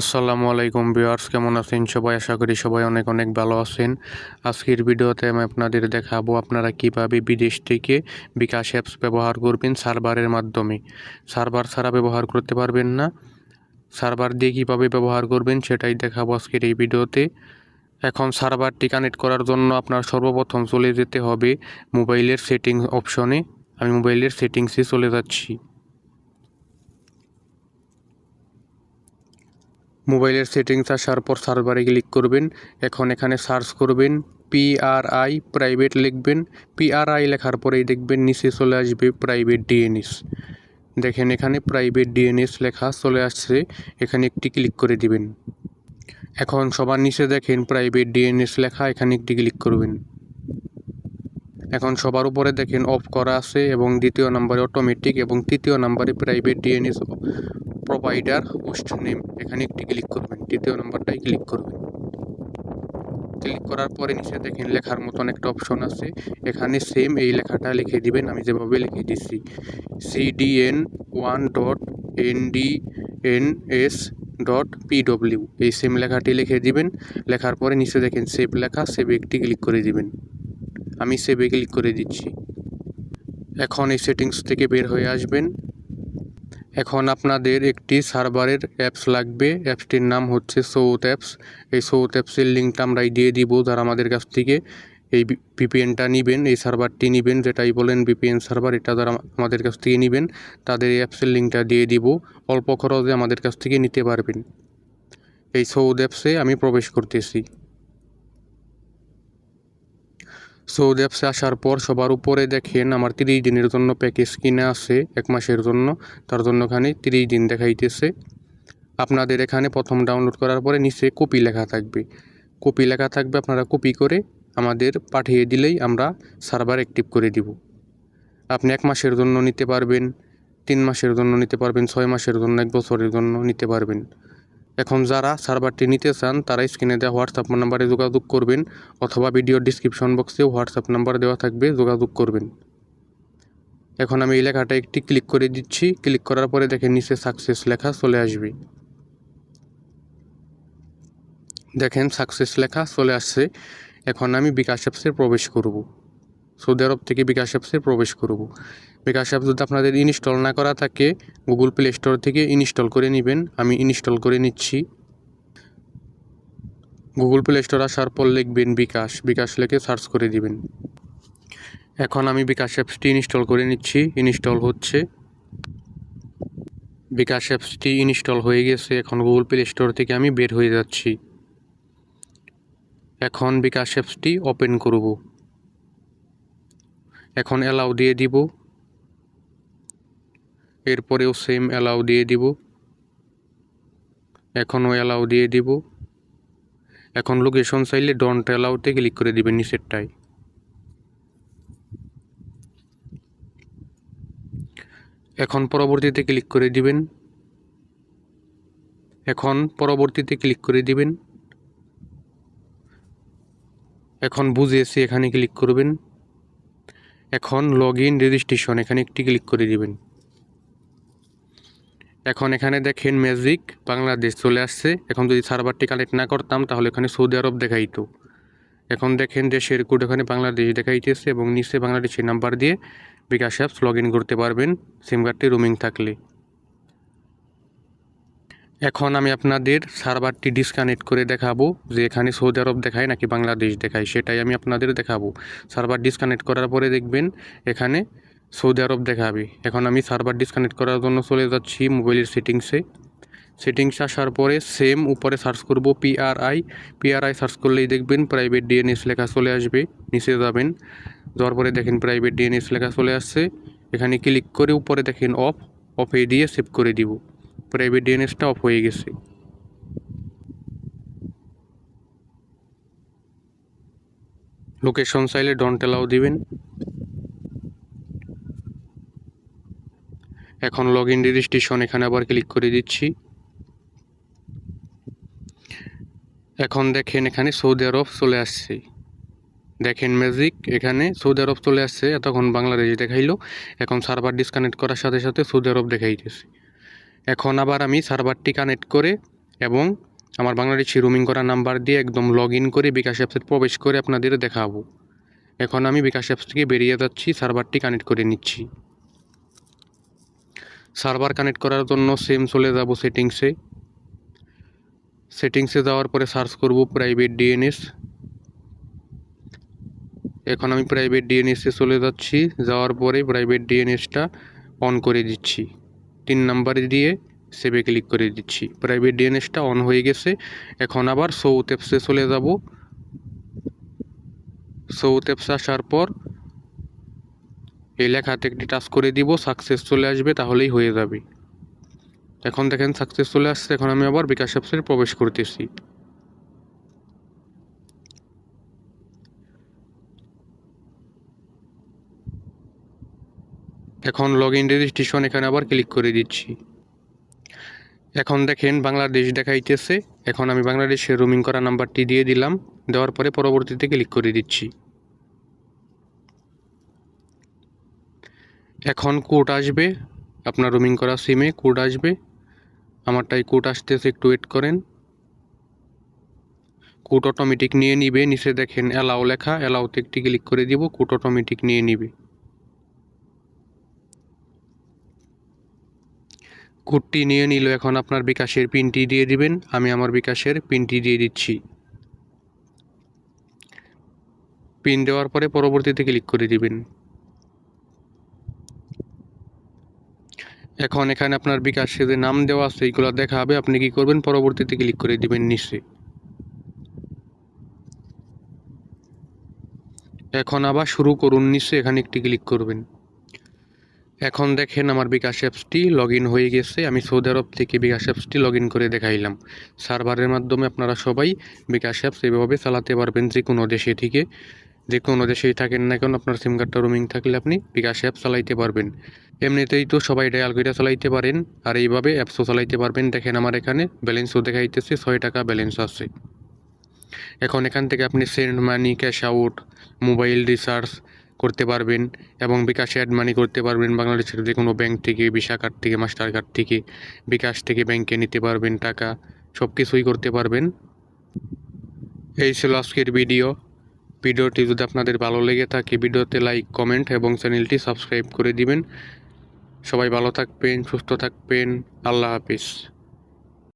আসসালামু আলাইকুম ভিউয়ার্স, কেমন আছেন সবাই? আশা করি সবাই অনেক অনেক ভালো আছেন। আজকের ভিডিওতে আমি আপনাদের দেখাবো আপনারা কীভাবে বিদেশ থেকে বিকাশ অ্যাপস ব্যবহার করবেন সার্ভারের মাধ্যমে। সার্ভার ছাড়া ব্যবহার করতে পারবেন না। সার্ভার দিয়ে কীভাবে ব্যবহার করবেন সেটাই দেখাবো আজকের এই ভিডিওতে। এখন সার্ভারটি কানেক্ট করার জন্য আপনার সর্বপ্রথম চলে যেতে হবে মোবাইলের সেটিংস অপশনে। আমি মোবাইলের সেটিংসে চলে যাচ্ছি। মোবাইলের সেটিংস আসার পর সার্ভারে ক্লিক করবেন। এখন এখানে সার্চ করবেন পিআরআই প্রাইভেট লিখবেন। পিআরআই লেখার পরেই দেখবেন নিচে চলে আসবে প্রাইভেট ডিএনএস। দেখেন এখানে প্রাইভেট ডিএনএস লেখা চলে আসছে। এখানে একটি ক্লিক করে দিবেন। এখন সবার নিচে দেখেন প্রাইভেট ডিএনএস লেখা, এখানে একটি ক্লিক করবেন। এখন সবার উপরে দেখেন অফ করা আছে এবং দ্বিতীয় নাম্বারে অটোমেটিক এবং তৃতীয় নাম্বারে private DNS provider host name এখানে একটি ক্লিক করবেন, তৃতীয় নাম্বারটাই ক্লিক করবেন। ক্লিক করার পরে নিচে দেখেন লেখার মতন একটা অপশন আছে। এখানে সেম এই লেখাটা লিখে দিবেন, আমি যেভাবে লিখে দিচ্ছি। CDN one dot N D N S dot PW এই সেম লেখাটি লিখে দিবেন, লেখার পরে নিচে দেখেন সেভ লেখা সেভে একটি ক্লিক করে দিবেন। আমি সেভে ক্লিক করে দিচ্ছি। এখন এই সেটিংস থেকে বের হয়ে আসবেন। এখন আপনাদের একটি সার্ভারের অ্যাপস লাগবে। অ্যাপসটির নাম হচ্ছে সৌথ অ্যাপস এই সৌথ অ্যাপসের লিঙ্কটা আমরাই দিয়ে দিব যারা আমাদের কাছ থেকে এই ভিপিএনটা নেবেন, এই সার্ভারটি নেবেন, যেটাই বলেন ভিপিএন সার্ভার, এটা যারা আমাদের কাছ থেকে নেবেন, তাদের এই অ্যাপসের লিঙ্কটা দিয়ে দিব। অল্প খরচে আমাদের কাছ থেকে নিতে পারবেন। এই সৌদ অ্যাপসে আমি প্রবেশ করতেছি। সৌদি অ্যাপসে আসার পর সবার উপরে দেখেন আমার তিরিশ দিনের জন্য প্যাকেজ কিনে আছে এক মাসের জন্য। তার জন্য ওখানে তিরিশ দিন দেখাইতেছে। আপনাদের এখানে প্রথম ডাউনলোড করার পরে নিচে কপি লেখা থাকবে। কপি লেখা থাকবে, আপনারা কপি করে আমাদের পাঠিয়ে দিলেই আমরা সার্ভার অ্যাক্টিভ করে দিব। আপনি এক মাসের জন্য নিতে পারবেন, তিন মাসের জন্য নিতে পারবেন, ছয় মাসের জন্য, এক বছরের জন্য নিতে পারবেন। এখন যারা সার্ভারটি নিতে চান, তারা স্ক্রিনে দেওয়া হোয়াটসঅ্যাপ নাম্বারে যোগাযোগ করবেন অথবা ভিডিও ডিসক্রিপশন বক্সেও হোয়াটসঅ্যাপ নাম্বার দেওয়া থাকবে, যোগাযোগ করবেন। এখন আমি এই লেখাটা একটি ক্লিক করে দিচ্ছি। ক্লিক করার পরে দেখেন নিচে সাকসেস লেখা চলে আসবে। দেখেন সাকসেস লেখা চলে আসছে। এখন আমি বিকাশ অ্যাপসে প্রবেশ করব। সৌদি আরব থেকে বিকাশ অ্যাপসে প্রবেশ করব। বিকাশ অ্যাপ যদি আপনাদের ইনস্টল না করা থাকে, গুগল প্লে স্টোর থেকে ইনস্টল করে নেবেন। আমি ইনস্টল করে নিচ্ছি। গুগল প্লে স্টোর আসার পর লিখবেন বিকাশ। বিকাশ লিখে সার্চ করে দিবেন। এখন আমি বিকাশ অ্যাপসটি ইনস্টল করে নিচ্ছি। ইনস্টল হচ্ছে। বিকাশ অ্যাপসটি ইনস্টল হয়ে গেছে। এখন গুগল প্লে স্টোর থেকে আমি বের হয়ে যাচ্ছি। এখন বিকাশ অ্যাপসটি ওপেন করব। এখন অ্যালাউ দিয়ে দিব। এরপরেও সেম অ্যালাউ দিয়ে দিব। এখনও অ্যালাউ দিয়ে দিব। এখন লোকেশন চাইলে ডন্ট অ্যালাউতে ক্লিক করে দিবেন নিচেরটায়। এখন পরবর্তীতে ক্লিক করে দিবেন। এখন পরবর্তীতে ক্লিক করে দিবেন। এখন বুঝেছি এখানে ক্লিক করবেন। এখন লগ ইন রেজিস্ট্রেশন এখানে একটি ক্লিক করে দিবেন। এখন এখানে দেখেন ম্যাজিক বাংলাদেশ চলে আসছে। এখন যদি সার্ভারটি কানেক্ট না করতাম, তাহলে এখানে সৌদি আরব দেখাইতো। এখন দেখেন দেশের কোড এখানে বাংলাদেশ দেখাইতেছে এবং নিচে বাংলাদেশের নাম্বার দিয়ে বিকাশ অ্যাপস লগ ইন করতে পারবেন। সিম কার্ডটি রোমিং থাকলে। এখন আমি আপনাদের সার্ভারটি ডিসকানেক্ট করে দেখাবো, যে এখানে সৌদি আরব দেখায় নাকি বাংলাদেশ দেখায়, সেটাই আমি আপনাদের দেখাবো। সার্ভার ডিসকানেক্ট করার পরে দেখবেন এখানে সৌদি আরব দেখাবে। এখন আমি সার্ভার ডিসকানেক্ট করার জন্য চলে যাচ্ছি মোবাইলের সেটিংসে সেটিংস আসার পরে সেম উপরে সার্চ করব পিআরআই পিআরআই সার্চ করলেই দেখবেন প্রাইভেট ডিএনএস লেখা চলে আসবে, নিচে যাবেন। যাওয়ার পরে দেখেন প্রাইভেট ডিএনএস লেখা চলে আসছে। এখানে ক্লিক করে উপরে দেখেন অফ অফে দিয়ে সেভ করে দিব। প্রাইভেট ডিএনএসটা অফ হয়ে গেছে। লোকেশন চাইলে ডন্ট অ্যালাউ দিবেন। এখন লগ ইন রেজিস্ট্রেশন এখানে আবার ক্লিক করে দিচ্ছি। এখন দেখেন এখানে সৌদি আরব চলে আসছে। দেখেন ম্যাজিক এখানে সৌদি আরব চলে আসছে, এতক্ষণ বাংলাদেশ দেখাইলো। এখন সার্ভার ডিসকানেক্ট করার সাথে সাথে সৌদি আরব দেখাইতেছে। এখন আবার আমি সার্ভারটি কানেক্ট করে এবং আমার বাংলাদেশি রুমিং করা নাম্বার দিয়ে একদম লগ ইন করে বিকাশ অ্যাপসে প্রবেশ করে আপনাদের দেখাবো। এখন আমি বিকাশ অ্যাপস থেকে বেরিয়ে যাচ্ছি সার্ভারটি কানেক্ট করে নিচ্ছি। সার্ভার কানেক্ট করার জন্য সেম চলে যাব সেটিংসে সেটিংসে যাওয়ার পরে সার্চ করব প্রাইভেট ডিএনএস এখন আমি প্রাইভেট ডিএনএসে চলে যাচ্ছি, যাওয়ার পরে প্রাইভেট ডিএনএসটা অন করে দিচ্ছি। তিন নাম্বারে দিয়ে সেভে ক্লিক করে দিচ্ছি। প্রাইভেট ডিএনএসটা অন হয়ে গেছে, এখন আবার সৌথ অ্যাপসে চলে যাব। সৌথ অ্যাপস আসার পর এই লেখাতে একটি টাচ করে দিব সাকসেস চলে আসবে, তাহলেই হয়ে যাবে। এখন দেখেন সাকসেস চলে আসছে, এখন আমি আবার বিকাশ অ্যাপসে প্রবেশ করতেছি। এখন লগ ইন রেজিস্ট্রেশন এখানে আবার ক্লিক করে দিচ্ছি। এখন দেখেন বাংলাদেশ দেখাইতেছে, এখন আমি বাংলাদেশের রোমিং করা নাম্বারটি দিয়ে দিলাম, দেওয়ার পরে পরবর্তীতে ক্লিক করে দিচ্ছি। এখন কোড আসবে, আপনার রুমিং করা সিমে কোড আসবে। আমারটাই কোড আসতেছে, একটু ওয়েট করেন। কোড অটোমেটিক নিয়ে নিবে, নিচে দেখেন অ্যালাও লেখা অ্যালাউতে একটি ক্লিক করে দিব কোড অটোমেটিক নিয়ে নিবে। কোডটি নিয়ে নিল, এখন আপনার বিকাশের পিনটি দিয়ে দিবেন, আমি আমার বিকাশের পিনটি দিয়ে দিচ্ছি। পিন দেওয়ার পরে পরবর্তীতে ক্লিক করে দিবেন। এখন এখানে আপনার বিকাশে যে নাম দেওয়া আছে, এইগুলো দেখা হবে আপনি কি করবেন? পরবর্তীতে ক্লিক করে দিবেন নিচে এখন আবার শুরু করুন নিচে এখানে একটি ক্লিক করবেন। এখন দেখেন আমার বিকাশ অ্যাপসটি লগ হয়ে গেছে। আমি সৌদি আরব থেকে বিকাশ অ্যাপসটি লগ করে দেখাইলাম। সার্ভারের মাধ্যমে আপনারা সবাই বিকাশ অ্যাপস এভাবে চালাতে পারবেন যে কোনো দেশে থেকে যে কোনো দেশেই থাকেন না কেন, আপনার সিম কার্ডটা রোমিং থাকলে আপনি বিকাশ অ্যাপ চালাইতে পারবেন। এমনিতেই তো সবাই ডায়াল করে চালাইতে পারেন, আর এইভাবে অ্যাপসও চালাইতে পারবেন। দেখেন আমার এখানে ব্যালেন্সও দেখাইতেছে, ছয় টাকা ব্যালেন্স আছে। এখন এখান থেকে আপনি send money cash out mobile recharge করতে পারবেন এবং বিকাশে অ্যাড মানি করতে পারবেন। বাংলাদেশের যে কোনো ব্যাংক থেকে ভিসা কার্ড থেকে মাস্টার কার্ড থেকে, বিকাশ থেকে ব্যাংকে নিতে পারবেন টাকা সব কিছুই করতে পারবেন। এই ছিল আজকের ভিডিও ভিডিওটি যদি আপনাদের ভালো লেগে থাকে, ভিডিওতে লাইক, কমেন্ট এবং চ্যানেলটি সাবস্ক্রাইব করে দিবেন। সবাই ভালো থাকবেন, সুস্থ থাকবেন। আল্লাহ হাফিজ।